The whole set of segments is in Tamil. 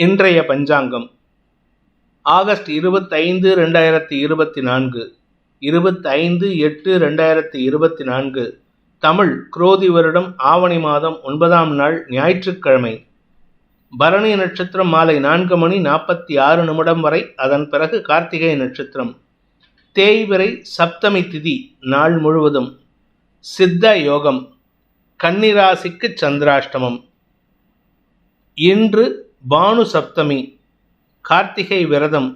இன்றைய பஞ்சாங்கம். ஆகஸ்ட் இருபத்தைந்து ரெண்டாயிரத்தி இருபத்தி நான்கு. இருபத்தைந்து எட்டு ரெண்டாயிரத்தி இருபத்தி நான்கு. தமிழ் குரோதி வருடம் ஆவணி மாதம் ஒன்பதாம் நாள் ஞாயிற்றுக்கிழமை. பரணி நட்சத்திரம் மாலை நான்கு மணி நாற்பத்தி ஆறு நிமிடம் வரை அதன் பிறகு கார்த்திகை நட்சத்திரம். தேய்விரை சப்தமி திதி நாள் முழுவதும். சித்த யோகம் கன்னிராசிக்கு சந்திராஷ்டமம். இன்று பானு சப்தமி கார்த்திகை விரதம்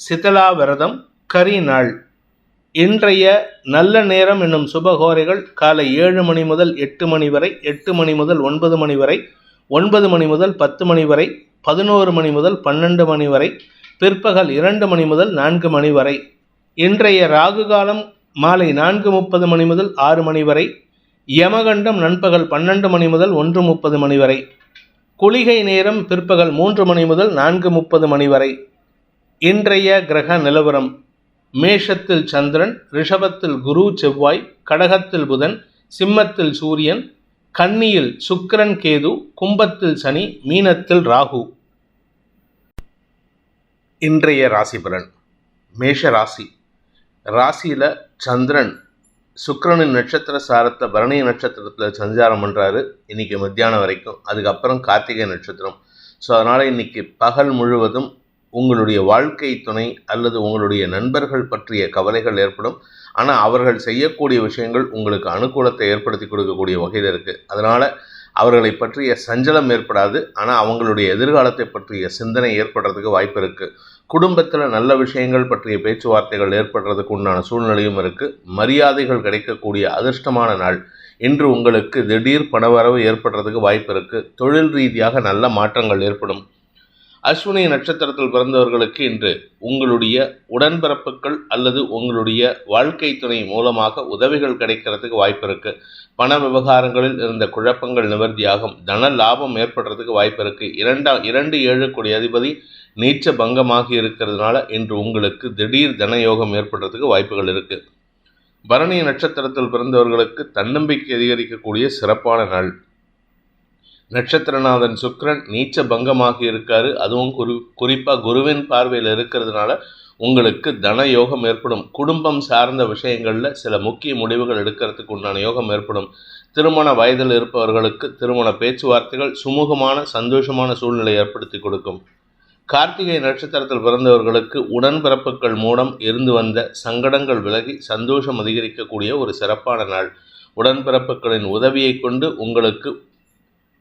சிதலா விரதம் கரி நாள். இன்றைய நல்ல நேரம் என்னும் சுபகோரைகள் காலை ஏழு மணி முதல் எட்டு மணி வரை எட்டு மணி முதல் ஒன்பது மணி வரை ஒன்பது மணி முதல் பத்து மணி வரை பதினோரு மணி முதல் பன்னெண்டு மணி வரை பிற்பகல் இரண்டு மணி முதல் நான்கு மணி வரை. இன்றைய ராகு காலம் மாலை நான்கு முப்பது மணி முதல் ஆறு மணி வரை யமகண்டம் நண்பகல் பன்னெண்டு மணி முதல் ஒன்று முப்பது மணி வரை. குளிகை நேரம் பிற்பகல் மூன்று மணி முதல் நான்கு முப்பது மணி வரை. இன்றைய கிரக நிலவரம். மேஷத்தில் சந்திரன் ரிஷபத்தில் குரு செவ்வாய் கடகத்தில் புதன் சிம்மத்தில் சூரியன் கன்னியில் சுக்கிரன் கேது கும்பத்தில் சனி மீனத்தில் ராகு. இன்றைய ராசிபலன். மேஷ ராசி. ராசியில் சந்திரன் சுக்கிரனின் நட்சத்திர சாரத்தை பரணி நட்சத்திரத்தில் சஞ்சாரம் பண்ணுறாரு இன்னைக்கு மத்தியானம் வரைக்கும். அதுக்கப்புறம் கார்த்திகை நட்சத்திரம். ஸோ அதனால் இன்னைக்கு பகல் முழுவதும் உங்களுடைய வாழ்க்கை துணை அல்லது உங்களுடைய நண்பர்கள் பற்றிய கவலைகள் ஏற்படும். ஆனால் அவர்கள் செய்யக்கூடிய விஷயங்கள் உங்களுக்கு அனுகூலத்தை ஏற்படுத்தி கொடுக்கக்கூடிய வகையில் இருக்குது அதனால் அவர்களை பற்றிய சஞ்சலம் ஏற்படாது. ஆனால் அவங்களுடைய எதிர்காலத்தை பற்றிய சிந்தனை ஏற்படுறதுக்கு வாய்ப்பு இருக்குது குடும்பத்தில் நல்ல விஷயங்கள் பற்றிய பேச்சுவார்த்தைகள் ஏற்படுறதுக்கு உண்டான சூழ்நிலையும் இருக்குது மரியாதைகள் கிடைக்கக்கூடிய அதிர்ஷ்டமான நாள். இன்று உங்களுக்கு திடீர் பணவரவு ஏற்படுறதுக்கு வாய்ப்பு இருக்குது தொழில் ரீதியாக நல்ல மாற்றங்கள் ஏற்படும். அஸ்வினி நட்சத்திரத்தில் பிறந்தவர்களுக்கு இன்று உங்களுடைய உடன்பிறப்புகள் அல்லது உங்களுடைய வாழ்க்கை துணை மூலமாக உதவிகள் கிடைக்கிறதுக்கு வாய்ப்பு இருக்கு. பண விவகாரங்களில் இருந்த குழப்பங்கள் நிவர்த்தியாகும். தன லாபம் ஏற்படுறதுக்கு வாய்ப்பு இருக்கு. இரண்டா இரண்டு ஏழு கோடி அதிபதி நீச்ச பங்கமாகி இருக்கிறதுனால இன்று உங்களுக்கு திடீர் தன யோகம் ஏற்படுறதுக்கு வாய்ப்புகள் இருக்கு. பரணி நட்சத்திரத்தில் பிறந்தவர்களுக்கு தன்னம்பிக்கை அதிகரிக்கக்கூடிய சிறப்பான நாள். நட்சத்திரநாதன் சுக்ரன் நீச்ச பங்கமாகி இருக்காரு. அதுவும் குறி குறிப்பாக குருவின் பார்வையில் இருக்கிறதுனால உங்களுக்கு தன யோகம் ஏற்படும். குடும்பம் சார்ந்த விஷயங்களில் சில முக்கிய முடிவுகள் எடுக்கிறதுக்கு உண்டான யோகம் ஏற்படும். திருமண வயதில் இருப்பவர்களுக்கு திருமண பேச்சுவார்த்தைகள் சுமூகமான சந்தோஷமான சூழ்நிலை ஏற்படுத்தி கொடுக்கும். கார்த்திகை நட்சத்திரத்தில் பிறந்தவர்களுக்கு உடன்பிறப்புகள் மூலம் இருந்து வந்த சங்கடங்கள் விலகி சந்தோஷம் அதிகரிக்கக்கூடிய ஒரு சிறப்பான நாள். உடன்பிறப்புகளின் உதவியை கொண்டு உங்களுக்கு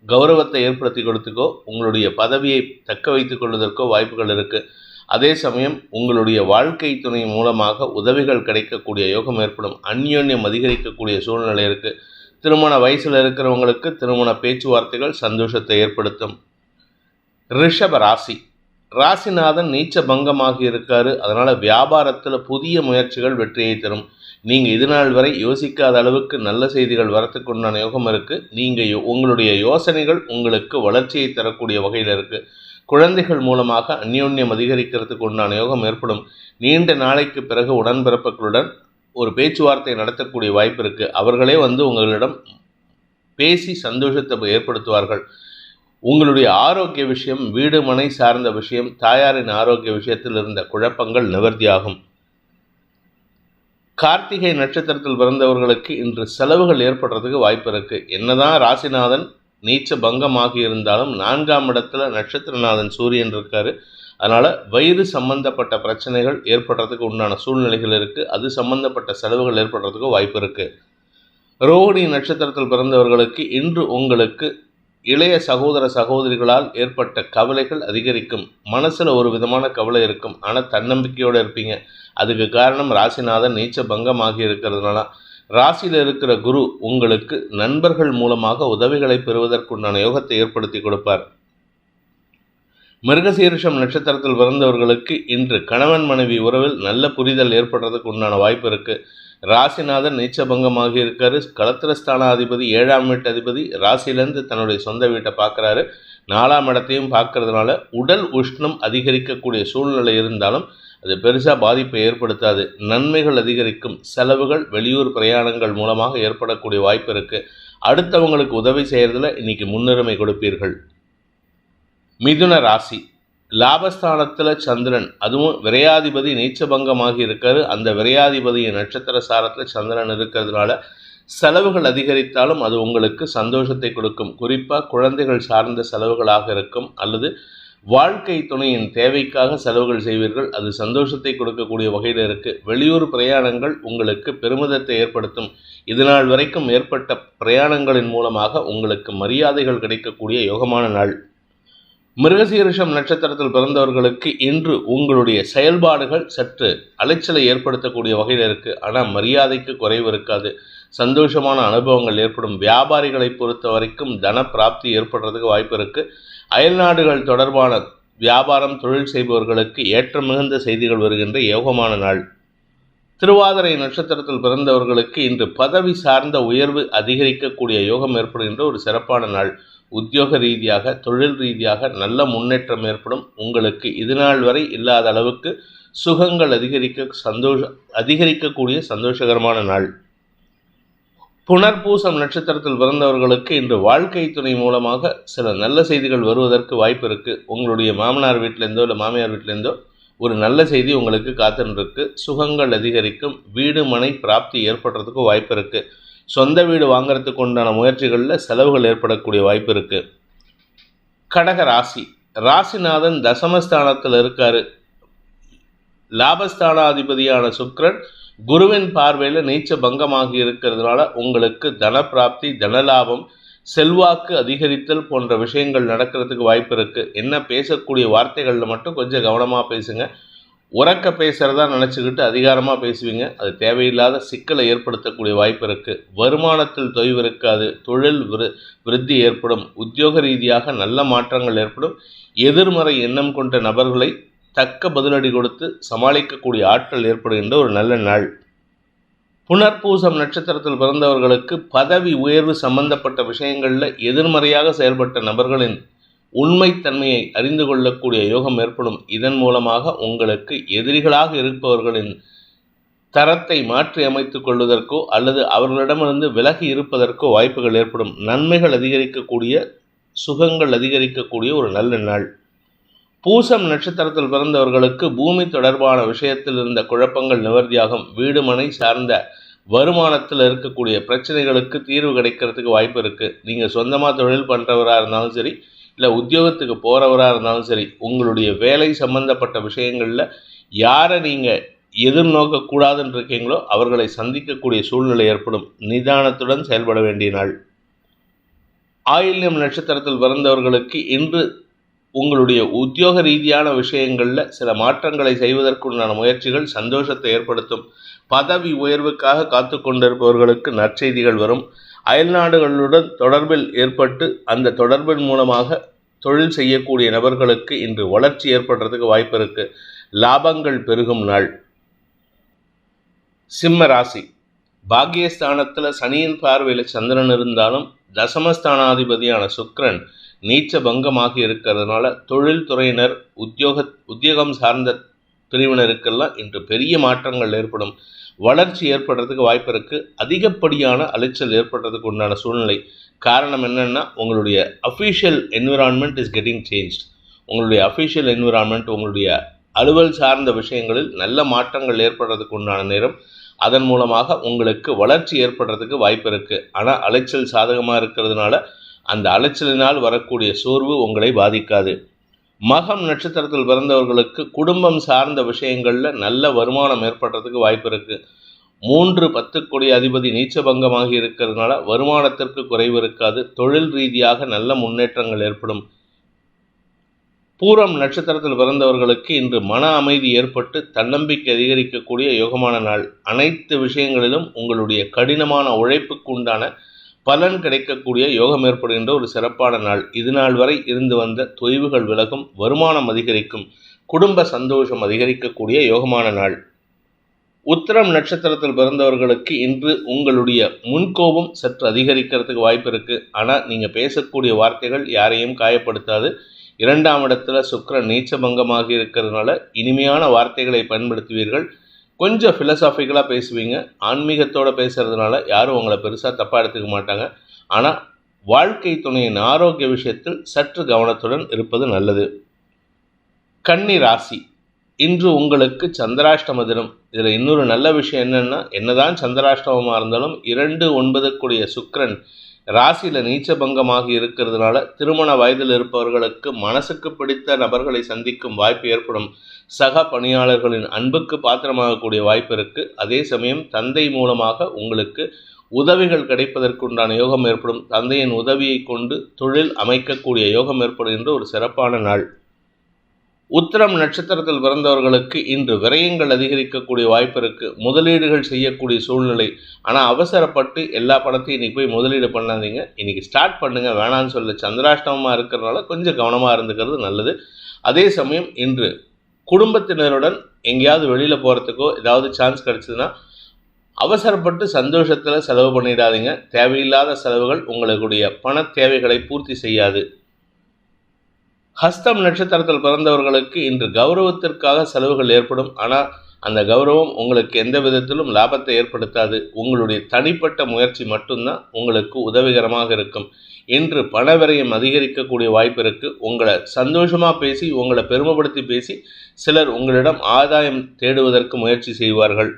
கௌரவத்தை ஏற்படுத்தி கொடுத்துக்கோ உங்களுடைய பதவியை தக்க வைத்துக் கொள்வதற்கோ வாய்ப்புகள் இருக்குது அதே சமயம் உங்களுடைய வாழ்க்கை துணை மூலமாக உதவிகள் கிடைக்கக்கூடிய யோகம் ஏற்படும். அந்யோன்யம் அதிகரிக்கக்கூடிய சூழ்நிலை இருக்குது திருமண வயசில் இருக்கிறவங்களுக்கு திருமண பேச்சுவார்த்தைகள் சந்தோஷத்தை ஏற்படுத்தும். ரிஷப ராசி. ராசிநாதன் நீச்ச பங்கமாகி இருக்காரு. அதனால் வியாபாரத்தில் புதிய முயற்சிகள் வெற்றியை தரும். நீங்கள் இது நாள் வரை யோசிக்காத அளவுக்கு நல்ல செய்திகள் வரத்துக்கு உண்டான யோகம் இருக்குது நீங்கள் உங்களுடைய யோசனைகள் உங்களுக்கு வளர்ச்சியை தரக்கூடிய வகையில் இருக்குது குழந்தைகள் மூலமாக அந்யோன்யம் அதிகரிக்கிறதுக்கு உண்டான யோகம் ஏற்படும். நீண்ட நாளைக்கு பிறகு உடன்பிறப்புகளுடன் ஒரு பேச்சுவார்த்தை நடத்தக்கூடிய வாய்ப்பு இருக்குது அவர்களே வந்து உங்களிடம் பேசி சந்தோஷத்தை ஏற்படுத்துவார்கள். உங்களுடைய ஆரோக்கிய விஷயம் வீடு மனை சார்ந்த விஷயம் தாயாரின் ஆரோக்கிய விஷயத்தில் இருந்த குழப்பங்கள் நிவர்த்தியாகும். கார்த்திகை நட்சத்திரத்தில் பிறந்தவர்களுக்கு இன்று செலவுகள் ஏற்படுறதுக்கு வாய்ப்பு இருக்குது என்னதான் ராசிநாதன் நீச்ச பங்கமாகி இருந்தாலும் நான்காம் இடத்துல நட்சத்திரநாதன் சூரியன் இருக்காரு. அதனால் வயிறு சம்பந்தப்பட்ட பிரச்சனைகள் ஏற்படுறதுக்கு உண்டான சூழ்நிலைகள் இருக்குது அது சம்பந்தப்பட்ட செலவுகள் ஏற்படுறதுக்கு வாய்ப்பு இருக்குது ரோஹிணி நட்சத்திரத்தில் பிறந்தவர்களுக்கு இன்று உங்களுக்கு இளைய சகோதர சகோதரிகளால் ஏற்பட்ட கவலைகள் அதிகரிக்கும். மனசில் ஒரு விதமான கவலை இருக்கும். ஆனால் தன்னம்பிக்கையோடு இருப்பீங்க. அதுக்கு காரணம் ராசிநாதன் நீச்ச பங்கமாகி இருக்கிறதுனால. ராசியில் இருக்கிற குரு உங்களுக்கு நண்பர்கள் மூலமாக உதவிகளை பெறுவதற்குண்டான யோகத்தை ஏற்படுத்தி கொடுப்பார். மிருகசீரிஷம் நட்சத்திரத்தில் பிறந்தவர்களுக்கு இன்று கணவன் மனைவி உறவில் நல்ல புரிதல் ஏற்படுறதுக்கு உண்டான வாய்ப்பு இருக்குது ராசிநாதன் நீச்சபங்கமாக இருக்காரு. களத்திரஸ்தானாதிபதி ஏழாம் வீட்டு அதிபதி ராசியிலேருந்து தன்னுடைய சொந்த வீட்டை பார்க்குறாரு. நாலாம் இடத்தையும் பார்க்கறதுனால உடல் உஷ்ணம் அதிகரிக்கக்கூடிய சூழ்நிலை இருந்தாலும் அது பெருசாக பாதிப்பை ஏற்படுத்தாது. நன்மைகள் அதிகரிக்கும். செலவுகள் வெளியூர் பிரயாணங்கள் மூலமாக ஏற்படக்கூடிய வாய்ப்பு இருக்குது அடுத்தவங்களுக்கு உதவி செய்கிறதுல இன்னைக்கு முன்னுரிமை கொடுப்பீர்கள். மிதுன ராசி. லாபஸ்தானத்தில் சந்திரன் அதுவும் விரையாதிபதி நீச்சபங்கமாகி இருக்காரு. அந்த விரையாதிபதியின் நட்சத்திர சாரத்தில் சந்திரன் இருக்கிறதுனால செலவுகள் அதிகரித்தாலும் அது உங்களுக்கு சந்தோஷத்தை கொடுக்கும். குறிப்பாக குழந்தைகள் சார்ந்த செலவுகளாக இருக்கும் அல்லது வாழ்க்கை துணையின் தேவைக்காக செலவுகள் செய்வீர்கள். அது சந்தோஷத்தை கொடுக்கக்கூடிய வகையில் இருக்குது வெளியூர் பிரயாணங்கள் உங்களுக்கு பெருமிதத்தை ஏற்படுத்தும். இதுநாள் வரைக்கும் ஏற்பட்ட பிரயாணங்களின் மூலமாக உங்களுக்கு மரியாதைகள் கிடைக்கக்கூடிய யோகமான நாள். மிருகசீரிஷம் நட்சத்திரத்தில் பிறந்தவர்களுக்கு இன்று உங்களுடைய செயல்பாடுகள் சற்று அலைச்சலை ஏற்படுத்தக்கூடிய வகையில் இருக்குது ஆனால் மரியாதைக்கு குறைவு இருக்காது. சந்தோஷமான அனுபவங்கள் ஏற்படும். வியாபாரிகளை பொறுத்த வரைக்கும் தன பிராப்தி ஏற்படுறதுக்கு வாய்ப்பு இருக்குது அயல்நாடுகள் தொடர்பான வியாபாரம் தொழில் செய்பவர்களுக்கு ஏற்ற மிகுந்த செய்திகள் வருகின்ற யோகமான நாள். திருவாதிரை நட்சத்திரத்தில் பிறந்தவர்களுக்கு இன்று பதவி சார்ந்த உயர்வு அதிகரிக்கக்கூடிய யோகம் ஏற்படுகின்ற ஒரு சிறப்பான நாள். உத்தியோக ரீதியாக தொழில் ரீதியாக நல்ல முன்னேற்றம் ஏற்படும். உங்களுக்கு இதுநாள் வரை இல்லாத அளவுக்கு சுகங்கள் அதிகரிக்க சந்தோஷ அதிகரிக்கக்கூடிய சந்தோஷகரமான நாள். புனர்பூசம் நட்சத்திரத்தில் பிறந்தவர்களுக்கு இன்று வாழ்க்கை துணை மூலமாக சில நல்ல செய்திகள் வருவதற்கு வாய்ப்பு இருக்குது உங்களுடைய மாமனார் வீட்டிலேருந்தோ இல்லை மாமியார் வீட்டிலேருந்தோ ஒரு நல்ல செய்தி உங்களுக்கு காத்துருக்கு சுகங்கள் அதிகரிக்கும் வீடு மனை பிராப்தி ஏற்படுறதுக்கு வாய்ப்பு இருக்குது சொந்த வீடு வாங்கிறதுக்கு உண்டான முயற்சிகளில் செலவுகள் ஏற்படக்கூடிய வாய்ப்பு இருக்குது கடக ராசி. ராசிநாதன் தசமஸ்தானத்தில் இருக்கார். லாபஸ்தானாதிபதியான சுக்ரன் குருவின் பார்வையில் நீச்ச பங்கமாகி இருக்கிறதுனால உங்களுக்கு தனப்பிராப்தி தனலாபம் செல்வாக்கு அதிகரித்தல் போன்ற விஷயங்கள் நடக்கிறதுக்கு வாய்ப்பு இருக்குது என்ன பேசக்கூடிய வார்த்தைகளில் மட்டும் கொஞ்சம் கவனமாக பேசுங்க. உறக்க பேசுகிறதா நினச்சிக்கிட்டு அதிகாரமாக பேசுவீங்க. அது தேவையில்லாத சிக்கலை ஏற்படுத்தக்கூடிய வாய்ப்பு இருக்குது வருமானத்தில் தொய்வு இருக்காது. தொழில் விரு விருத்தி ஏற்படும். உத்தியோக ரீதியாக நல்ல மாற்றங்கள் ஏற்படும். எதிர்மறை எண்ணம் கொண்ட நபர்களை தக்க பதிலடி கொடுத்து சமாளிக்கக்கூடிய ஆற்றல் ஏற்படுகின்ற ஒரு நல்ல நாள். புனர்பூசம் நட்சத்திரத்தில் பிறந்தவர்களுக்கு பதவி உயர்வு சம்பந்தப்பட்ட விஷயங்களில் எதிர்மறையாக செயல்பட்ட நபர்களின் உண்மைத்தன்மையை அறிந்து கொள்ளக்கூடிய யோகம் ஏற்படும். இதன் மூலமாக உங்களுக்கு எதிரிகளாக இருப்பவர்களின் தரத்தை மாற்றி அமைத்துக் கொள்வதற்கோ அல்லது அவர்களிடமிருந்து விலகி இருப்பதற்கோ வாய்ப்புகள் ஏற்படும். நன்மைகள் அதிகரிக்கக்கூடிய சுகங்கள் அதிகரிக்கக்கூடிய ஒரு நல்ல நாள். பூசம் நட்சத்திரத்தில் பிறந்தவர்களுக்கு பூமி தொடர்பான விஷயத்தில் இருந்த குழப்பங்கள் நிவர்த்தியாகும். வீடு மனை சார்ந்த வருமானத்தில் இருக்கக்கூடிய பிரச்சனைகளுக்கு தீர்வு கிடைக்கிறதுக்கு வாய்ப்பு இருக்குது நீங்கள் சொந்தமாக தொழில் பண்ணுறவராக இருந்தாலும் சரி இல்லை உத்தியோகத்துக்கு போகிறவராக இருந்தாலும் சரி உங்களுடைய வேலை சம்பந்தப்பட்ட விஷயங்களில் யாரை நீங்கள் எதிர்நோக்கக்கூடாதுன்னு இருக்கீங்களோ அவர்களை சந்திக்கக்கூடிய சூழ்நிலை ஏற்படும். நிதானத்துடன் செயல்பட வேண்டிய நாள். ஆயில்யம் நட்சத்திரத்தில் பிறந்தவர்களுக்கு இன்று உங்களுடைய உத்தியோக ரீதியான விஷயங்களில் சில மாற்றங்களை செய்வதற்குண்டான முயற்சிகள் சந்தோஷத்தை ஏற்படுத்தும். பதவி உயர்வுக்காக காத்து கொண்டிருப்பவர்களுக்கு நற்செய்திகள் வரும். அயல்நாடுகளுடன் தொடர்பில் ஏற்பட்டு அந்த தொடர்பின் மூலமாக தொழில் செய்யக்கூடிய நபர்களுக்கு இன்று வளர்ச்சி ஏற்படுறதுக்கு வாய்ப்பு இருக்கு. லாபங்கள் பெருகும் நாள். சிம்ம ராசி. பாக்கியஸ்தானத்தில் சனியின் பார்வையில் சந்திரன் இருந்தாலும் தசமஸ்தானாதிபதியான சுக்ரன் நீச்ச பங்கமாகி இருக்கிறதுனால தொழில்துறையினர் உத்தியோக உத்தியோகம் சார்ந்த பிரிவினருக்கெல்லாம் இன்று பெரிய மாற்றங்கள் ஏற்படும். வளர்ச்சி ஏற்படுறதுக்கு வாய்ப்பு இருக்குது அதிகப்படியான அலைச்சல் ஏற்படுறதுக்கு உண்டான சூழ்நிலை. காரணம் என்னென்னா உங்களுடைய official environment is getting change உங்களுடைய அஃபீஷியல் என்விரான்மெண்ட் உங்களுடைய அலுவல் சார்ந்த விஷயங்களில் நல்ல மாற்றங்கள் ஏற்படுறதுக்கு உண்டான நேரம். அதன் மூலமாக உங்களுக்கு வளர்ச்சி ஏற்படுறதுக்கு வாய்ப்பு இருக்குது ஆனால் அலைச்சல் சாதகமாக இருக்கிறதுனால அந்த அலைச்சலினால் வரக்கூடிய சோர்வு உங்களை பாதிக்காது. மகம் நட்சத்திரத்தில் பிறந்தவர்களுக்கு குடும்பம் சார்ந்த விஷயங்களில் நல்ல வருமானம் ஏற்படுறதுக்கு வாய்ப்பு இருக்குது மூன்று பத்து கோடி அதிபதி நீச்சபங்கமாகி இருக்கிறதுனால வருமானத்திற்கு குறைவு இருக்காது. தொழில் ரீதியாக நல்ல முன்னேற்றங்கள் ஏற்படும். பூரம் நட்சத்திரத்தில் பிறந்தவர்களுக்கு இன்று மன அமைதி ஏற்பட்டு தன்னம்பிக்கை அதிகரிக்கக்கூடிய யோகமான நாள். அனைத்து விஷயங்களிலும் உங்களுடைய கடினமான உழைப்புக்கு உண்டான பலன் கிடைக்கக்கூடிய யோகம் ஏற்படுகின்ற ஒரு சிறப்பான நாள். இது நாள் வரை இருந்து வந்த தொய்வுகள் விலகும் வருமானம் அதிகரிக்கும் குடும்ப சந்தோஷம் அதிகரிக்கக்கூடிய யோகமான நாள். உத்திரம் நட்சத்திரத்தில் பிறந்தவர்களுக்கு இன்று உங்களுடைய முன்கோபம் சற்று அதிகரிக்கிறதுக்கு வாய்ப்பு இருக்குது ஆனால் நீங்கள் பேசக்கூடிய வார்த்தைகள் யாரையும் காயப்படுத்தாது. இரண்டாம் இடத்துல சுக்கரன் நீச்சபங்கமாக இருக்கிறதுனால இனிமையான வார்த்தைகளை பயன்படுத்துவீர்கள். கொஞ்சம் ஃபிலசாஃபிக்கலாக பேசுவீங்க. ஆன்மீகத்தோடு பேசுகிறதுனால யாரும் உங்களை பெருசாக தப்பாக எடுத்துக்க மாட்டாங்க. ஆனால் வாழ்க்கை துணையின் ஆரோக்கிய விஷயத்தில் சற்று கவனத்துடன் இருப்பது நல்லது. கன்னி ராசி. இன்று உங்களுக்கு சந்திராஷ்டம தினம். இதில் இன்னொரு நல்ல விஷயம் என்னென்னா என்னதான் சந்திராஷ்டமமாக இருந்தாலும் இரண்டு ஒன்பதுக்குரிய சுக்கரன் ராசியில் நீச்சபங்கமாக இருக்கிறதுனால திருமண வயதில் இருப்பவர்களுக்கு மனசுக்கு பிடித்த நபர்களை சந்திக்கும் வாய்ப்பு ஏற்படும். சக பணியாளர்களின் அன்புக்கு பாத்திரமாகக்கூடிய வாய்ப்பு இருக்குது அதே சமயம் தந்தை மூலமாக உங்களுக்கு உதவிகள் கிடைப்பதற்குண்டான யோகம் ஏற்படும். தந்தையின் உதவியை கொண்டு தொழில் அமைக்கக்கூடிய யோகம் ஏற்படும் என்று ஒரு சிறப்பான நாள். உத்திரம் நட்சத்திரத்தில் பிறந்தவர்களுக்கு இன்று விரயங்கள் அதிகரிக்கக்கூடிய வாய்ப்பு இருக்கு. முதலீடுகள் செய்யக்கூடிய சூழ்நிலை. ஆனால் அவசரப்பட்டு எல்லா பணத்தையும் இன்னைக்கு போய் முதலீடு பண்ணாதீங்க. இன்னைக்கு ஸ்டார்ட் பண்ணுங்க. வேணான்னு சொல்ல சந்திராஷ்டமமாக இருக்கிறதுனால கொஞ்சம் கவனமாக இருந்துக்கிறது நல்லது. அதே சமயம் இன்று குடும்பத்தினருடன் எங்கேயாவது வெளியில் போகிறதுக்கோ ஏதாவது சான்ஸ் கிடச்சிதுன்னா அவசரப்பட்டு சந்தோஷத்தில் செலவு பண்ணிடாதீங்க. தேவையில்லாத செலவுகள் உங்களுடைய பண தேவைகளை பூர்த்தி செய்யாது. ஹஸ்தம் நட்சத்திரத்தில் பிறந்தவர்களுக்கு இன்று கௌரவத்திற்காக செலவுகள் ஏற்படும். ஆனால் அந்த கௌரவம் உங்களுக்கு எந்த விதத்திலும் லாபத்தை ஏற்படுத்தாது. உங்களுடைய தனிப்பட்ட முயற்சி மட்டும்தான் உங்களுக்கு உதவிகரமாக இருக்கும். இன்று பண அதிகரிக்கக்கூடிய வாய்ப்பு இருக்குது உங்களை சந்தோஷமாக பேசி உங்களை பெருமைப்படுத்தி பேசி சிலர் உங்களிடம் ஆதாயம் தேடுவதற்கு முயற்சி செய்வார்கள்.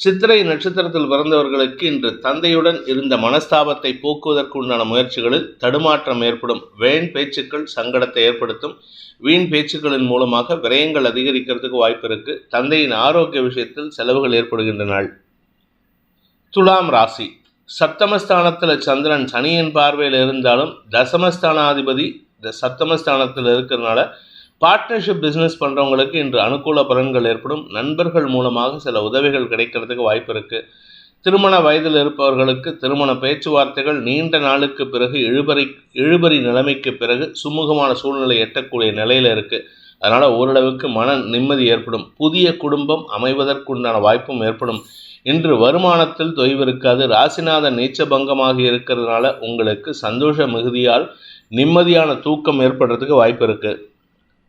சித்திரை நட்சத்திரத்தில் பிறந்தவர்களுக்கு இன்று தந்தையுடன் இருந்த மனஸ்தாபத்தை போக்குவதற்குண்டான முயற்சிகளில் தடுமாற்றம் ஏற்படும். வேண் பேச்சுக்கள் சங்கடத்தை ஏற்படுத்தும். வீண் பேச்சுக்களின் மூலமாக விரயங்கள் அதிகரிக்கிறதுக்கு வாய்ப்பு இருக்கு. தந்தையின் ஆரோக்கிய விஷயத்தில் செலவுகள் ஏற்படுகின்ற நாள் துலாம் ராசி. சப்தமஸ்தானத்தில் சந்திரன் சனியின் பார்வையில் இருந்தாலும் தசமஸ்தானாதிபதி இந்த சப்தமஸ்தானத்தில் இருக்கிறதுனால பார்ட்னர்ஷிப் பிஸ்னஸ் பண்ணுறவங்களுக்கு இன்று அனுகூல பலன்கள் ஏற்படும். நண்பர்கள் மூலமாக சில உதவிகள் கிடைக்கிறதுக்கு வாய்ப்பு இருக்குது திருமண வயதில் இருப்பவர்களுக்கு திருமண பேச்சுவார்த்தைகள் நீண்ட நாளுக்கு பிறகு இழுபறி இழுபறி நிலைமைக்கு பிறகு சுமூகமான சூழ்நிலை எட்டக்கூடிய நிலையில் இருக்குது அதனால் ஓரளவுக்கு மன நிம்மதி ஏற்படும். புதிய குடும்பம் அமைவதற்குண்டான வாய்ப்பும் ஏற்படும். இன்று வருமானத்தில் தொய்வு இருக்காது. ராசிநாத நீச்சபங்கமாக இருக்கிறதுனால உங்களுக்கு சந்தோஷ மிகுதியால் நிம்மதியான தூக்கம் ஏற்படுறதுக்கு வாய்ப்பு இருக்குது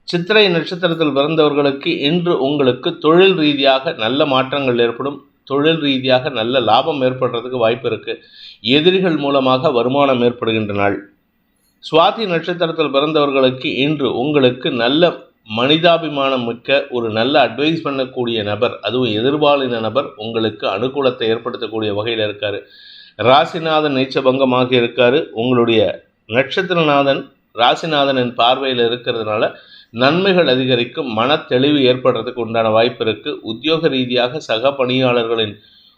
சித்திரை நட்சத்திரத்தில் பிறந்தவர்களுக்கு இன்று உங்களுக்கு தொழில் ரீதியாக நல்ல மாற்றங்கள் ஏற்படும். தொழில் ரீதியாக நல்ல லாபம் ஏற்படுறதுக்கு வாய்ப்பு இருக்குது எதிரிகள் மூலமாக வருமானம் ஏற்படுகின்ற நாள். சுவாதி நட்சத்திரத்தில் பிறந்தவர்களுக்கு இன்று உங்களுக்கு நல்ல மனிதாபிமானம் மிக்க ஒரு நல்ல அட்வைஸ் பண்ணக்கூடிய நபர் அதுவும் எதிர்பாலின நபர் உங்களுக்கு அனுகூலத்தை ஏற்படுத்தக்கூடிய வகையில் இருக்கார். ராசிநாதன் நீச்சபங்கமாக இருக்கார். உங்களுடைய நட்சத்திரநாதன் ராசிநாதனின் பார்வையில் இருக்கிறதுனால நன்மைகள் அதிகரிக்கும் மன தெளிவு ஏற்படுறதுக்கு உண்டான வாய்ப்பு இருக்குது உத்தியோக ரீதியாக சக பணியாளர்களின்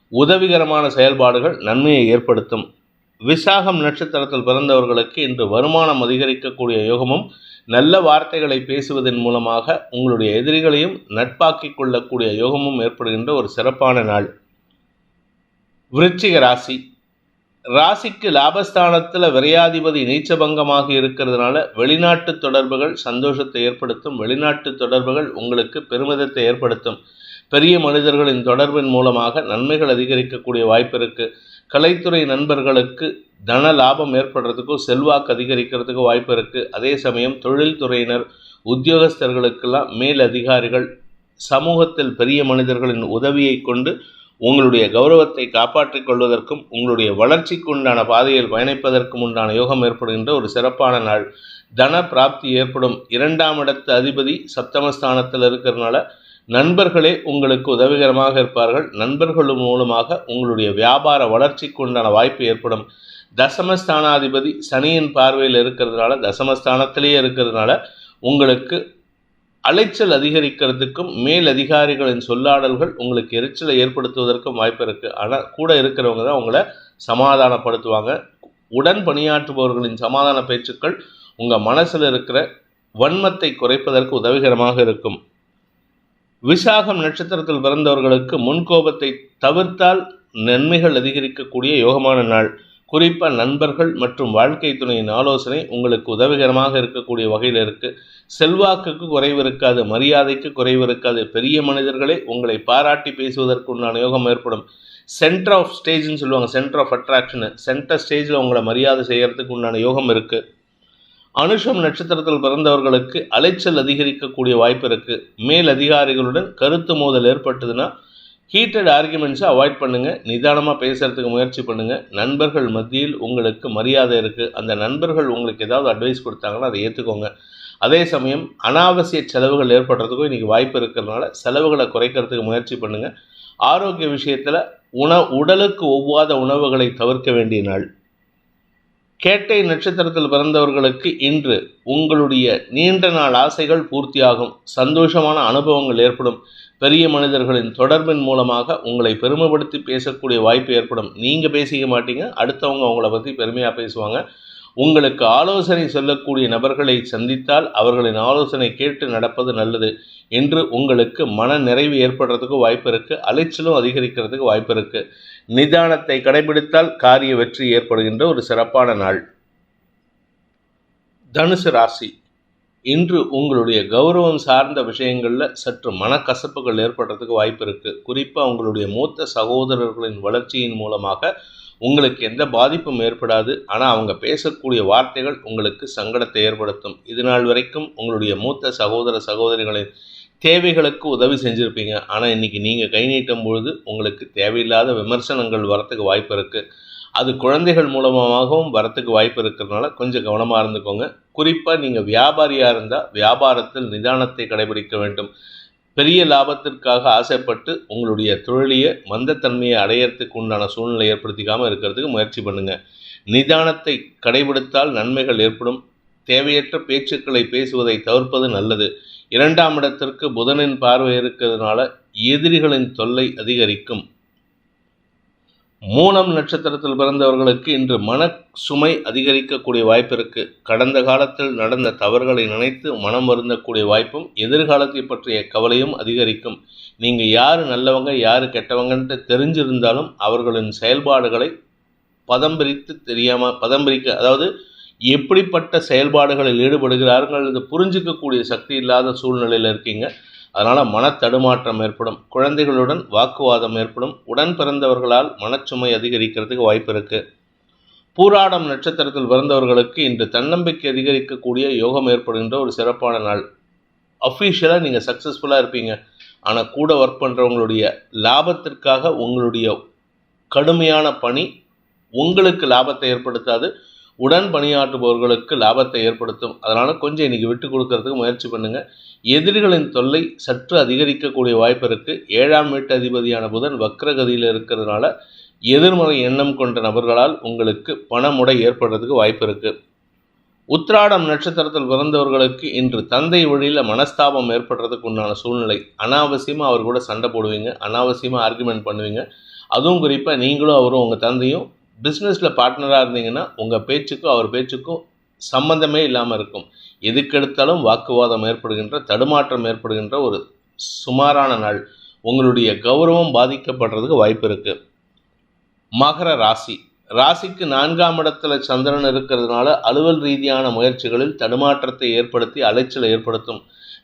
உதவிகரமான செயல்பாடுகள் நன்மையை ஏற்படுத்தும். விசாகம் நட்சத்திரத்தில் பிறந்தவர்களுக்கு இன்று வருமானம் அதிகரிக்கக்கூடிய யோகமும் நல்ல வார்த்தைகளை பேசுவதன் மூலமாக உங்களுடைய எதிரிகளையும் நட்பாக்கிக் கொள்ளக்கூடிய யோகமும் ஏற்படுகின்ற ஒரு சிறப்பான நாள். விருச்சிக ராசி. ராசிக்கு லாபஸ்தானத்தில் விரையாதிபதி நீச்சபங்கமாக இருக்கிறதுனால வெளிநாட்டு தொடர்புகள் சந்தோஷத்தை ஏற்படுத்தும். வெளிநாட்டு தொடர்புகள் உங்களுக்கு பெருமிதத்தை ஏற்படுத்தும். பெரிய மனிதர்களின் தொடர்பின் மூலமாக நன்மைகள் அதிகரிக்கக்கூடிய வாய்ப்பு இருக்குது கலைத்துறை நண்பர்களுக்கு தன லாபம் ஏற்படுறதுக்கோ செல்வாக்கு அதிகரிக்கிறதுக்கோ வாய்ப்பு இருக்குது அதே சமயம் தொழில்துறையினர் உத்தியோகஸ்தர்களுக்கெல்லாம் மேல் அதிகாரிகள் சமூகத்தில் பெரிய மனிதர்களின் உதவியை கொண்டு உங்களுடைய கௌரவத்தை காப்பாற்றிக் கொள்வதற்கும் உங்களுடைய வளர்ச்சிக்கு உண்டான பாதையில் பயணிப்பதற்கும் உண்டான யோகம் ஏற்படுகின்ற ஒரு சிறப்பான நாள். தன பிராப்தி ஏற்படும். இரண்டாம் இடத்து அதிபதி சப்தமஸ்தானத்தில் இருக்கிறதுனால நண்பர்களே உங்களுக்கு உதவிகரமாக இருப்பார்கள். நண்பர்கள் மூலமாக உங்களுடைய வியாபார வளர்ச்சிக்கு உண்டான வாய்ப்பு ஏற்படும். தசமஸ்தானாதிபதி சனியின் பார்வையில் இருக்கிறதுனால தசமஸ்தானத்திலேயே இருக்கிறதுனால உங்களுக்கு அலைச்சல் அதிகரிக்கிறதுக்கும் மேல் அதிகாரிகளின் சொல்லாடல்கள் உங்களுக்கு எரிச்சலை ஏற்படுத்துவதற்கும் வாய்ப்பு இருக்குது ஆனால் கூட இருக்கிறவங்க தான் உங்களை சமாதானப்படுத்துவாங்க. உடன் பணியாற்றுபவர்களின் சமாதான பேச்சுக்கள் உங்கள் மனசில் இருக்கிற வன்மத்தை குறைப்பதற்கு உதவிகரமாக இருக்கும். விசாகம் நட்சத்திரத்தில் பிறந்தவர்களுக்கு முன்கோபத்தை தவிர்த்தால் நன்மைகள் அதிகரிக்கக்கூடிய யோகமான நாள். குறிப்பாக நண்பர்கள் மற்றும் வாழ்க்கை துணையின் ஆலோசனை உங்களுக்கு உதவிகரமாக இருக்கக்கூடிய வகையில் இருக்குது செல்வாக்குக்கு குறைவு இருக்காது மரியாதைக்கு குறைவு இருக்காது. பெரிய மனிதர்களே உங்களை பாராட்டி பேசுவதற்கு உண்டான யோகம் ஏற்படும். சென்டர் ஆஃப் ஸ்டேஜ்னு சொல்லுவாங்க சென்டர் ஆஃப் அட்ராக்ஷனு சென்டர் ஸ்டேஜில் உங்களை மரியாதை செய்கிறதுக்கு உண்டான யோகம் இருக்குது அனுஷம் நட்சத்திரத்தில் பிறந்தவர்களுக்கு அலைச்சல் அதிகரிக்கக்கூடிய வாய்ப்பு இருக்குது மேல் அதிகாரிகளுடன் கருத்து மோதல் ஏற்பட்டதுன்னா ஹீட்டட் ஆர்குமெண்ட்ஸை அவாய்ட் பண்ணுங்கள் நிதானமாக பேசுகிறதுக்கு முயற்சி பண்ணுங்கள் நண்பர்கள் மத்தியில் உங்களுக்கு மரியாதை இருக்குது அந்த நண்பர்கள் உங்களுக்கு ஏதாவது அட்வைஸ் கொடுத்தாங்கன்னா அதை ஏற்றுக்கோங்க அதே சமயம் அனாவசிய செலவுகள் ஏற்படுறதுக்கும் இன்றைக்கி வாய்ப்பு இருக்கிறதுனால செலவுகளை குறைக்கிறதுக்கு முயற்சி பண்ணுங்கள் ஆரோக்கிய விஷயத்தில் உண உடலுக்கு ஒவ்வாத உணவுகளை தவிர்க்க வேண்டிய நாள். கேட்டை நட்சத்திரத்தில் பிறந்தவர்களுக்கு இன்று உங்களுடைய நீண்ட நாள் ஆசைகள் பூர்த்தியாகும். சந்தோஷமான அனுபவங்கள் ஏற்படும். பெரிய மனிதர்களின் தொடர்பின் மூலமாக உங்களை பெருமைப்படுத்தி பேசக்கூடிய வாய்ப்பு ஏற்படும். நீங்கள் பேசிக்க மாட்டீங்க அடுத்தவங்க உங்களை பற்றி பெருமையாக பேசுவாங்க. உங்களுக்கு ஆலோசனை சொல்லக்கூடிய நபர்களை சந்தித்தால் அவர்களின் ஆலோசனை கேட்டு நடப்பது நல்லது என்று உங்களுக்கு மன நிறைவு ஏற்படுறதுக்கு வாய்ப்பு இருக்குது அலைச்சலும் அதிகரிக்கிறதுக்கு வாய்ப்பு இருக்குது நிதானத்தை கடைபிடித்தால் காரிய வெற்றி ஏற்படுகின்ற ஒரு சிறப்பான நாள். தனுசு ராசி. இன்று உங்களுடைய கௌரவம் சார்ந்த விஷயங்களில் சற்று மனக்கசப்புகள் ஏற்படுறதுக்கு வாய்ப்பு இருக்குது குறிப்பாக உங்களுடைய மூத்த சகோதரர்களின் வளர்ச்சியின் மூலமாக உங்களுக்கு எந்த பாதிப்பும் ஏற்படாது. ஆனால் அவங்க பேசக்கூடிய வார்த்தைகள் உங்களுக்கு சங்கடத்தை ஏற்படுத்தும். இது நாள் வரைக்கும் உங்களுடைய மூத்த சகோதர சகோதரிகளின் தேவைகளுக்கு உதவி செஞ்சுருப்பீங்க. ஆனால் இன்றைக்கி நீங்கள் கை நீட்டும் பொழுது உங்களுக்கு தேவையில்லாத விமர்சனங்கள் வரத்துக்கு வாய்ப்பு இருக்குது அது குழந்தைகள் மூலமாகவும் வரத்துக்கு வாய்ப்பு இருக்கிறதுனால கொஞ்சம் கவனமாக இருந்துக்கோங்க. குறிப்பாக நீங்கள் வியாபாரியாக இருந்தால் வியாபாரத்தில் நிதானத்தை கடைபிடிக்க வேண்டும். பெரிய லாபத்திற்காக ஆசைப்பட்டு உங்களுடைய தொழிலையை மந்தத்தன்மையை அடையறதுக்கு உண்டான சூழ்நிலை ஏற்படுத்திக்காமல் இருக்கிறதுக்கு முயற்சி பண்ணுங்கள் நிதானத்தை கடைபிடித்தால் நன்மைகள் ஏற்படும். தேவையற்ற பேச்சுக்களை பேசுவதை தவிர்ப்பது நல்லது. இரண்டாம் இடத்திற்கு புதனின் பார்வை இருக்கிறதுனால எதிரிகளின் தொல்லை அதிகரிக்கும். மூலம் நட்சத்திரத்தில் பிறந்தவர்களுக்கு இன்று மன சுமை அதிகரிக்கக்கூடிய வாய்ப்பு இருக்கு. கடந்த காலத்தில் நடந்த தவறுகளை நினைத்து மனம் வருந்தக்கூடிய வாய்ப்பும் எதிர்காலத்தை பற்றிய கவலையும் அதிகரிக்கும். நீங்கள் யார் நல்லவங்க யார் கெட்டவங்கன்ட்டு தெரிஞ்சிருந்தாலும் அவர்களின் செயல்பாடுகளை பதம் பிரித்து தெரியாமல் பதம் பிரிக்க அதாவது எப்படிப்பட்ட செயல்பாடுகளில் ஈடுபடுகிறார்கள் அல்லது புரிஞ்சிக்கக்கூடிய சக்தி இல்லாத சூழ்நிலையில் இருக்கீங்க. அதனால் மனத்தடுமாற்றம் ஏற்படும் குழந்தைகளுடன் வாக்குவாதம் ஏற்படும் உடன் பிறந்தவர்களால் மனச்சுமை அதிகரிக்கிறதுக்கு வாய்ப்பு இருக்குது பூராடம் நட்சத்திரத்தில் பிறந்தவர்களுக்கு இன்று தன்னம்பிக்கை அதிகரிக்கக்கூடிய யோகம் ஏற்படுகின்ற ஒரு சிறப்பான நாள். அஃபீஷியலாக நீங்கள் சக்ஸஸ்ஃபுல்லாக இருப்பீங்க. ஆனால் கூட ஒர்க் பண்ணுறவங்களுடைய லாபத்திற்காக உங்களுடைய கடுமையான பணி உங்களுக்கு லாபத்தை ஏற்படுத்தாது. உடன் பணியாற்றுபவர்களுக்கு லாபத்தை ஏற்படுத்தும். அதனால் கொஞ்சம் இன்றைக்கி விட்டு கொடுக்கறதுக்கு முயற்சி பண்ணுங்கள் எதிரிகளின் தொல்லை சற்று அதிகரிக்கக்கூடிய வாய்ப்பு இருக்குது ஏழாம் வீட்டு அதிபதியான புதன் வக்ரகதியில் இருக்கிறதுனால எதிர்மறை எண்ணம் கொண்ட நபர்களால் உங்களுக்கு பணமுடை ஏற்படுறதுக்கு வாய்ப்பு இருக்குது உத்ராடம் நட்சத்திரத்தில் பிறந்தவர்களுக்கு இன்று தந்தை வழியில் மனஸ்தாபம் ஏற்படுறதுக்கு உண்டான சூழ்நிலை. அனாவசியமாக அவர் கூட சண்டை போடுவீங்க. அனாவசியமாக ஆர்குமெண்ட் பண்ணுவீங்க. அதுவும் குறிப்பாக நீங்களும் அவரும் உங்கள் தந்தையும் பிஸ்னஸில் பார்ட்னராக இருந்தீங்கன்னா உங்கள் பேச்சுக்கும் அவர் பேச்சுக்கும் சம்மந்தமே இல்லாமல் இருக்கும். எதுக்கெடுத்தாலும் வாக்குவாதம் ஏற்படுகின்ற தடுமாற்றம் ஏற்படுகின்ற ஒரு சுமாரான நாள். உங்களுடைய கௌரவம் பாதிக்கப்படுறதுக்கு வாய்ப்பு இருக்குது மகர ராசி. ராசிக்கு நான்காம் இடத்துல சந்திரன் இருக்கிறதுனால அலுவல் ரீதியான முயற்சிகளில் தடுமாற்றத்தை ஏற்படுத்தி அலைச்சலை ஏற்படுத்தும்.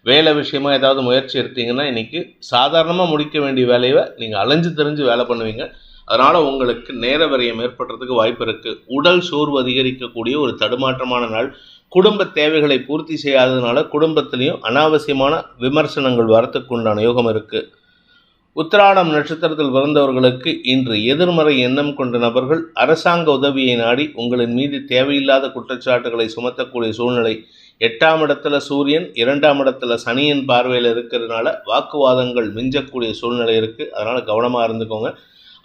வேலை விஷயமா ஏதாவது முயற்சி எடுத்தீங்கன்னா இன்றைக்கி சாதாரணமாக முடிக்க வேண்டிய வேலையை நீங்கள் அலைஞ்சு தெரிஞ்சு வேலை பண்ணுவீங்க. அதனால் உங்களுக்கு நேர விரயம் ஏற்படுறதுக்கு வாய்ப்பு இருக்குது உடல் சோர்வு அதிகரிக்கக்கூடிய ஒரு தடுமாற்றமான நாள். குடும்ப தேவைகளை பூர்த்தி செய்யாததுனால குடும்பத்திலையும் அனாவசியமான விமர்சனங்கள் வரத்துக்கு உண்டான யோகம் இருக்குது உத்திராடம் நட்சத்திரத்தில் பிறந்தவர்களுக்கு இன்று எதிர்மறை எண்ணம் கொண்ட நபர்கள் அரசாங்க உதவியை நாடி உங்களின் மீது தேவையில்லாத குற்றச்சாட்டுகளை சுமத்தக்கூடிய சூழ்நிலை. எட்டாம் இடத்துல சூரியன் இரண்டாம் இடத்துல சனியின் பார்வையில் இருக்கிறதுனால வாக்குவாதங்கள் மிஞ்சக்கூடிய சூழ்நிலை இருக்குது அதனால் கவனமாக இருந்துக்கோங்க.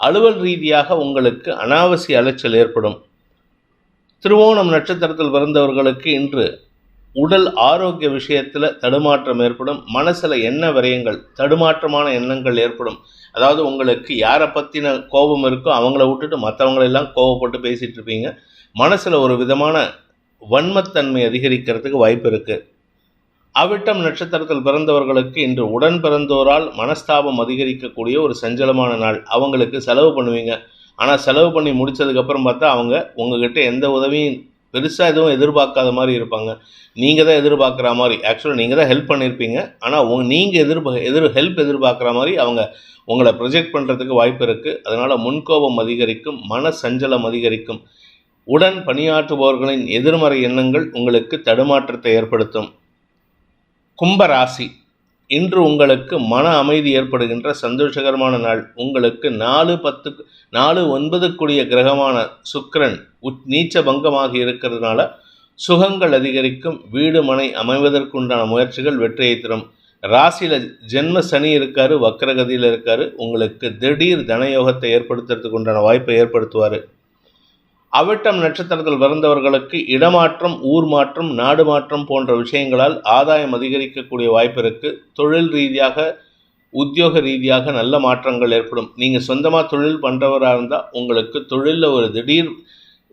அலுவல் ரீதியாக உங்களுக்கு அனாவசிய அலைச்சல் ஏற்படும். திருவோணம் நட்சத்திரத்தில் பிறந்தவர்களுக்கு இன்று உடல் ஆரோக்கிய விஷயத்தில் தடுமாற்றம் ஏற்படும். மனசில் எண்ண விரயங்கள் தடுமாற்றமான எண்ணங்கள் ஏற்படும். அதாவது உங்களுக்கு யாரை பற்றின கோபம் இருக்கோ அவங்கள விட்டுட்டு மற்றவங்களெல்லாம் கோபப்பட்டு பேசிகிட்டு இருப்பீங்க. மனசில் ஒரு விதமான வன்மத்தன்மை அதிகரிக்கிறதுக்கு வாய்ப்பு இருக்குது அவிட்டம் நட்சத்திரத்தில் பிறந்தவர்களுக்கு இன்று உடன் பிறந்தோரால் மனஸ்தாபம் அதிகரிக்கக்கூடிய ஒரு சஞ்சலமான நாள். அவங்களுக்கு செலவு பண்ணுவீங்க. ஆனால் செலவு பண்ணி முடித்ததுக்கப்புறம் பார்த்தா அவங்க உங்ககிட்ட எந்த உதவியும் பெருசாக எதுவும் எதிர்பார்க்காத மாதிரி இருப்பாங்க. நீங்கள் தான் எதிர்பார்க்குற மாதிரி. ஆக்சுவலாக நீங்கள் தான் ஹெல்ப் பண்ணியிருப்பீங்க ஆனால் உங்க நீங்கள் எதிர்பா எதிர் ஹெல்ப் எதிர்பார்க்குற மாதிரி அவங்க உங்களை ப்ரொஜெக்ட் பண்ணுறதுக்கு வாய்ப்பு இருக்குது அதனால் முன்கோபம் அதிகரிக்கும் மன சஞ்சலம் அதிகரிக்கும். உடன் பணியாற்றுபவர்களின் எதிர்மறை எண்ணங்கள் உங்களுக்கு தடுமாற்றத்தை ஏற்படுத்தும். கும்பராசி. இன்று உங்களுக்கு மன அமைதி ஏற்படுகின்ற சந்தோஷகரமான நாள். உங்களுக்கு நாலு பத்து நாலு ஒன்பதுக்குரிய கிரகமான சுக்கரன் உச் நீச்ச பங்கமாக இருக்கிறதுனால சுகங்கள் அதிகரிக்கும். வீடு மனை அமைவதற்குண்டான முயற்சிகள் வெற்றியை தரும். ராசியில் ஜென்ம சனி இருக்காரு வக்கரகதியில் இருக்காரு. உங்களுக்கு திடீர் தனயோகத்தை ஏற்படுத்துறதுக்கு உண்டான வாய்ப்பை ஏற்படுத்துவார். அவிட்டம் நட்சத்திரத்தில் பிறந்தவர்களுக்கு இடமாற்றம் ஊர் மாற்றம் நாடு மாற்றம் போன்ற விஷயங்களால் ஆதாயம் அதிகரிக்கக்கூடிய வாய்ப்பு இருக்கு. தொழில் ரீதியாக உத்தியோக ரீதியாக நல்ல மாற்றங்கள் ஏற்படும். நீங்கள் சொந்தமாக தொழில் பண்ணுறவராக இருந்தால் உங்களுக்கு தொழிலில் ஒரு திடீர்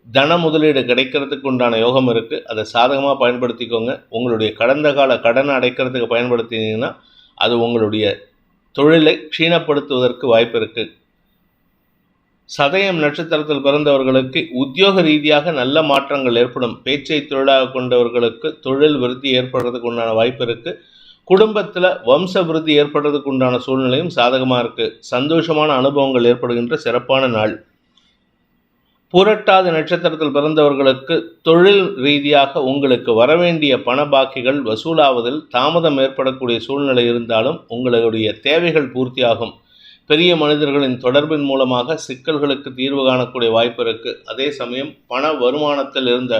தன முதலீடு கிடைக்கிறதுக்கு உண்டான யோகம் இருக்குது அதை சாதகமாக பயன்படுத்திக்கோங்க. உங்களுடைய கடந்த கால கடனை அடைக்கிறதுக்கு பயன்படுத்தினீங்கன்னா அது உங்களுடைய தொழிலை க்ஷீணப்படுத்துவதற்கு வாய்ப்பு இருக்குது சதயம் நட்சத்திரத்தில் பிறந்தவர்களுக்கு உத்தியோக ரீதியாக நல்ல மாற்றங்கள் ஏற்படும். பேச்சை தொழிலாக கொண்டவர்களுக்கு தொழில் விருத்தி ஏற்படுறதுக்கு உண்டான வாய்ப்பு இருக்குது குடும்பத்தில் வம்ச விருத்தி ஏற்படுறதுக்கு உண்டான சூழ்நிலையும் சாதகமாக இருக்குது சந்தோஷமான அனுபவங்கள் ஏற்படுகின்ற சிறப்பான நாள். புரட்டாத நட்சத்திரத்தில் பிறந்தவர்களுக்கு தொழில் ரீதியாக உங்களுக்கு வரவேண்டிய பண பாக்கிகள் வசூலாவதில் தாமதம் ஏற்படக்கூடிய சூழ்நிலை இருந்தாலும் உங்களுடைய தேவைகள் பூர்த்தியாகும். பெரிய மனிதர்களின் தொடர்பின் மூலமாக சிக்கல்களுக்கு தீர்வு காணக்கூடிய வாய்ப்பு இருக்குது அதே சமயம் பண வருமானத்தில் இருந்த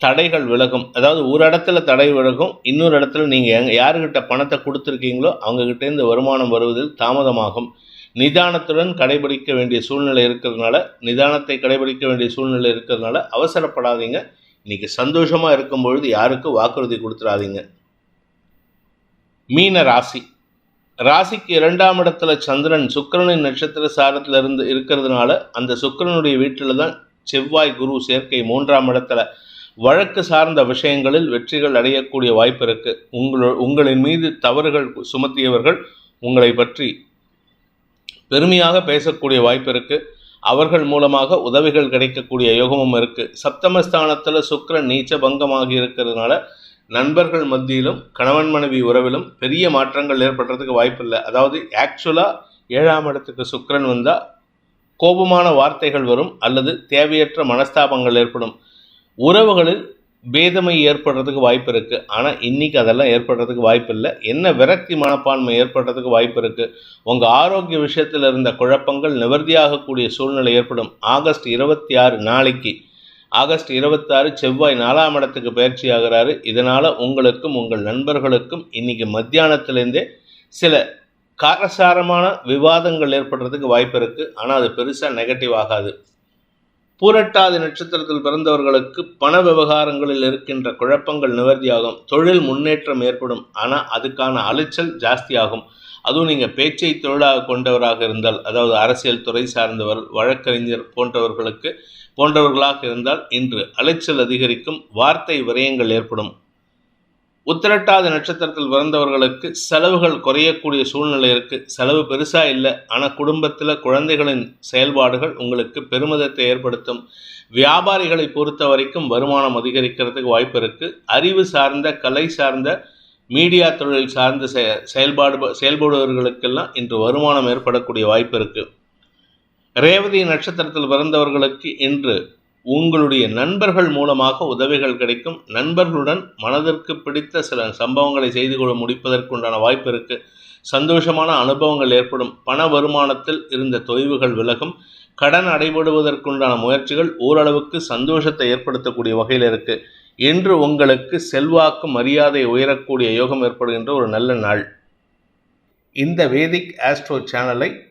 தடைகள் விலகும். அதாவது ஒரு இடத்துல தடை விலகும் இன்னொரு இடத்துல நீங்கள் யாருக்கிட்ட பணத்தை கொடுத்துருக்கீங்களோ அவங்கக்கிட்டேருந்து வருமானம் வருவதில் தாமதமாகும். நிதானத்துடன் கடைபிடிக்க வேண்டிய சூழ்நிலை இருக்கிறதுனால நிதானத்தை கடைபிடிக்க வேண்டிய சூழ்நிலை இருக்கிறதுனால அவசரப்படாதீங்க. இன்னைக்கு சந்தோஷமாக இருக்கும் பொழுது யாருக்கும் வாக்குறுதி கொடுத்துடாதீங்க மீன ராசி. ராசிக்கு இரண்டாம் இடத்துல சந்திரன் சுக்கரனின் நட்சத்திர சாரத்தில் இருந்து இருக்கிறதுனால அந்த சுக்கிரனுடைய வீட்டில் தான் செவ்வாய் குரு சேர்க்கை மூன்றாம் இடத்துல வழக்கு சார்ந்த விஷயங்களில் வெற்றிகள் அடையக்கூடிய வாய்ப்பு இருக்கு. உங்களோ உங்களின் மீது தவறுகள் சுமத்தியவர்கள் உங்களை பற்றி பெருமையாக பேசக்கூடிய வாய்ப்பு இருக்கு. அவர்கள் மூலமாக உதவிகள் கிடைக்கக்கூடிய யோகமும் இருக்கு. சப்தமஸ்தானத்தில் சுக்கிரன் நீச்ச பங்கமாகி இருக்கிறதுனால நண்பர்கள் மத்தியிலும் கணவன் மனைவி உறவிலும் பெரிய மாற்றங்கள் ஏற்படுறதுக்கு வாய்ப்பு இல்லை அதாவது ஆக்சுவலாக ஏழாம் இடத்துக்கு சுக்கரன் வந்தால் கோபமான வார்த்தைகள் வரும் அல்லது தேவையற்ற மனஸ்தாபங்கள் ஏற்படும். உறவுகளில் பேதமை ஏற்படுறதுக்கு வாய்ப்பு இருக்குது ஆனால் இன்றைக்கி அதெல்லாம் ஏற்படுறதுக்கு வாய்ப்பு இல்லை என்ன விரக்தி மனப்பான்மை ஏற்படுறதுக்கு வாய்ப்பு இருக்குது உங்கள் ஆரோக்கிய விஷயத்தில் இருந்த குழப்பங்கள் நிவர்த்தியாகக்கூடிய சூழ்நிலை ஏற்படும். ஆகஸ்ட் இருபத்தி ஆறு நாளைக்கு ஆகஸ்ட் இருபத்தாறு செவ்வாய் நாலாம் இடத்துக்கு பயிற்சி ஆகிறாரு. இதனால் உங்களுக்கும் உங்கள் நண்பர்களுக்கும் இன்றைக்கி மத்தியானத்துலேருந்தே சில காரசாரமான விவாதங்கள் ஏற்படுறதுக்கு வாய்ப்பு இருக்குது ஆனால் அது பெருசாக நெகட்டிவ் ஆகாது. பூரட்டாதி நட்சத்திரத்தில் பிறந்தவர்களுக்கு பண விவகாரங்களில் இருக்கின்ற குழப்பங்கள் நிவர்த்தியாகும். தொழில் முன்னேற்றம் ஏற்படும். ஆனால் அதுக்கான அலைச்சல் ஜாஸ்தியாகும். அதுவும் நீங்கள் பேச்சை தொழிலாக கொண்டவராக இருந்தால் அதாவது அரசியல் துறை சார்ந்தவர் வழக்கறிஞர் போன்றவர்களுக்கு போன்றவர்களாக இருந்தால் இன்று அலைச்சல் அதிகரிக்கும் வார்த்தை விரயங்கள் ஏற்படும். உத்திரட்டாத நட்சத்திரத்தில் பிறந்தவர்களுக்கு செலவுகள் குறையக்கூடிய சூழ்நிலை இருக்குது செலவு பெருசாக இல்லை. ஆனால் குடும்பத்தில் குழந்தைகளின் செயல்பாடுகள் உங்களுக்கு பெருமிதத்தை ஏற்படுத்தும். வியாபாரிகளை பொறுத்த வரைக்கும் வருமானம் அதிகரிக்கிறதுக்கு வாய்ப்பு இருக்குது அறிவு சார்ந்த கலை சார்ந்த மீடியா தொழில் சார்ந்த செயல்பாடு செயல்படுபவர்களுக்கெல்லாம் இன்று வருமானம் ஏற்படக்கூடிய வாய்ப்பு இருக்குது ரேவதி நட்சத்திரத்தில் பிறந்தவர்களுக்கு இன்று உங்களுடைய நண்பர்கள் மூலமாக உதவிகள் கிடைக்கும். நண்பர்களுடன் மனதிற்கு பிடித்த சில சம்பவங்களை செய்து கொள்ள முடிப்பதற்குண்டான வாய்ப்பு இருக்கு. சந்தோஷமான அனுபவங்கள் ஏற்படும். பண வருமானத்தில் இருந்த தொய்வுகள் விலகும். கடன் அடைபடுவதற்குண்டான முயற்சிகள் ஓரளவுக்கு சந்தோஷத்தை ஏற்படுத்தக்கூடிய வகையில் இருக்கு. இன்று உங்களுக்கு செல்வாக்கு மரியாதை உயரக்கூடிய யோகம் ஏற்படுகின்ற ஒரு நல்ல நாள். இந்த வேதிக் ஆஸ்ட்ரோ சேனலை